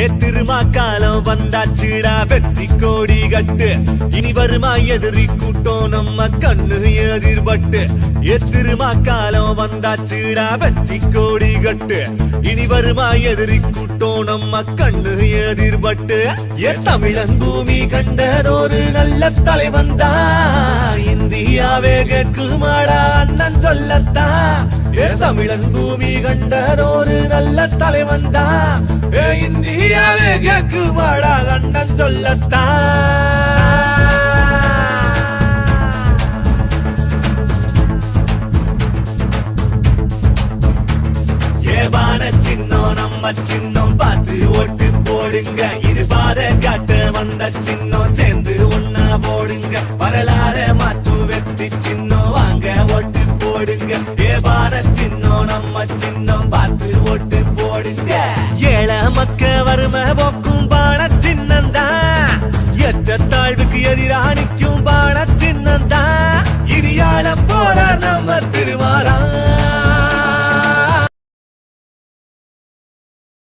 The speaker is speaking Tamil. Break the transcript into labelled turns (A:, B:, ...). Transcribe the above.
A: ஏ திருமாக்காலம் வந்தாச்சுடா வெற்றி கோடி கட்டு. இனி வருமா எதிரி கூட்டம் நம்ம கண்ணு எதிர்பட்டு. ஏ திருமாக்காலம் வந்தாச்சுடா வெற்றி கோடி கட்டு. இனி வருமா எதிரி கூட்டம் நம்ம கண்ணு எதிர்பட்டு. ஏ தமிழன் பூமி கண்டதொரு நல்ல தலைவன் தான் இந்தியாவே கேட்குமாடா அண்ணன் சொல்லத்தான் ஏ தமிழன் பூமி கண்டதோரு நல்ல தலைவன் தான் ஏ இந்தியாவே கேட்குமாடா அண்ணன் சொல்லத்தான். ஏபான சின்னம் நம்ம சின்னம் பார்த்து ஓட்டு போடுங்க. இது பாத காட்ட வந்த சின்னம் சேர்ந்து ஒன்னா போடுங்க. வரலாற மாற்று வெற்றி சின்னம் வாங்க ஓட்டு போடுங்க. ஏபான சின்னம் நம்ம சின்னம் தாழ்வுக்கு பாட சின்னந்தா இடியால போற நம்ம திருவாரா